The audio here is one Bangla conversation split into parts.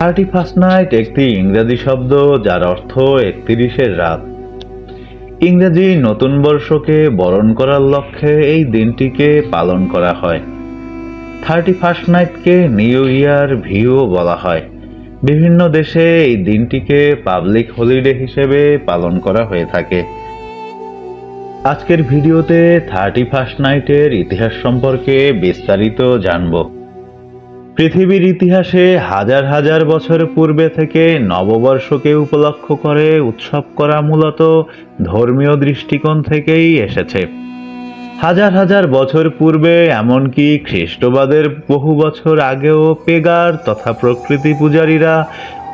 থার্টি ফার্স্ট নাইট একটি ইংরেজি শব্দ যার অর্থ একত্রিশের রাত। ইংরেজি নতুন বর্ষকে বরণ করার লক্ষ্যে এই দিনটিকে পালন করা হয়। থার্টি ফার্স্ট নাইটকে নিউ ইয়ার ভিউ বলা হয়। বিভিন্ন দেশে এই দিনটিকে পাবলিক হলিডে হিসেবে পালন করা হয়ে থাকে। আজকের ভিডিওতে থার্টি ফার্স্ট নাইটের ইতিহাস সম্পর্কে বিস্তারিত জানব। পৃথিবীর ইতিহাসে হাজার হাজার বছর পূর্বে থেকে নববর্ষকে উপলক্ষ করে উৎসব করা মূলত ধর্মীয় দৃষ্টিকোণ থেকেই এসেছে। হাজার হাজার বছর পূর্বে এমনকি খ্রিস্টবাদের বহু বছর আগেও পেগার তথা প্রকৃতি পূজারীরা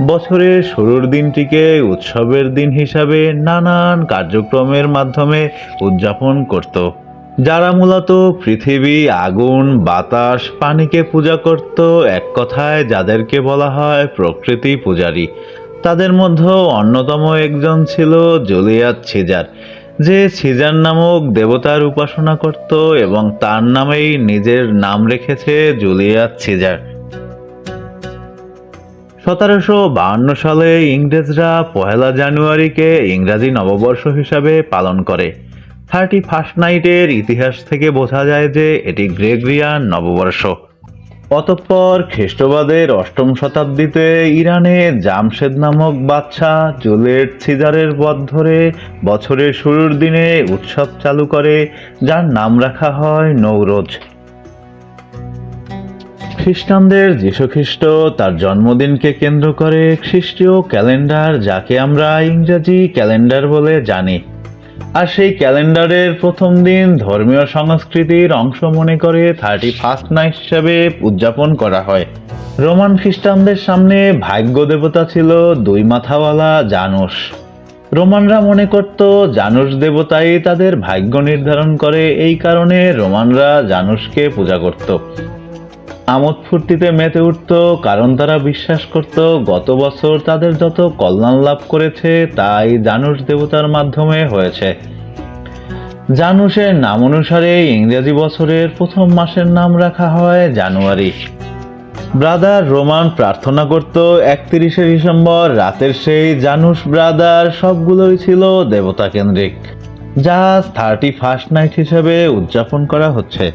বছরের শুরুর দিনটিকে উৎসবের দিন হিসাবে নানান কার্যক্রমের মাধ্যমে উদযাপন করত। যারা মূলত পৃথিবী, আগুন, বাতাস, পানিকে পূজা করত, এক কথায় যাদেরকে বলা হয় প্রকৃতি পূজারী, তাদের মধ্যে অন্যতম একজন ছিল জুলিয়াস সিজার যে সিজার নামক দেবতার উপাসনা করত এবং তার নামেই নিজের নাম রেখেছে জুলিয়াস সিজার সতেরোশো বাহান্ন সালে ইংরেজরা পহেলা জানুয়ারিকে ইংরাজি নববর্ষ হিসাবে পালন করে। থার্টি ফার্স্ট নাইটের ইতিহাস থেকে বোঝা যায় যে এটি গ্রেগরিয়ান নববর্ষ। অতঃপর খ্রিস্টবাদের অষ্টম শতাব্দীতে ইরানে জামশেদ নামক বাদশাহ জুলিয়েট সিজারের পথ ধরে বছরের শুরুর দিনে উৎসব চালু করে, যার নাম রাখা হয় নৌরোজ। খ্রিস্টানদের যীশুখ্রিস্ট তার জন্মদিনকে কেন্দ্র করে খ্রিস্টীয় ক্যালেন্ডার, যাকে আমরা ইংরেজি ক্যালেন্ডার বলে জানি। আর সেই ক্যালেন্ডারের প্রথম দিন ধর্মীয় সংস্কৃতির অংশ মনে করে থার্টি ফার্স্ট নাইট হিসাবে উদযাপন করা হয়। রোমান খ্রিস্টানদের সামনে ভাগ্য দেবতা ছিল দুই মাথাওয়ালা জানুস। রোমানরা মনে করত জানুস দেবতাই তাদের ভাগ্য নির্ধারণ করে, এই কারণে রোমানরা জানুসকে পূজা করত। আমোদ ফুর্তিতে মেতে উঠত, কারণ তারা বিশ্বাস করত, গত বছর তাদের যত কল্যাণ লাভ করেছে, তাই জানুষ দেবতার মাধ্যমে হয়েছে। জানুসের নাম অনুসারে ইংরেজি বছরের প্রথম মাসের নাম রাখা হয় জানুয়ারি। ব্রাদার রোমান প্রার্থনা করত, একত্রিশে ডিসেম্বর রাতের সেই জানুস ব্রাদার সবগুলোই ছিল দেবতা কেন্দ্রিক, যা থার্টি ফার্স্ট নাইট হিসেবে উদযাপন করা হচ্ছে।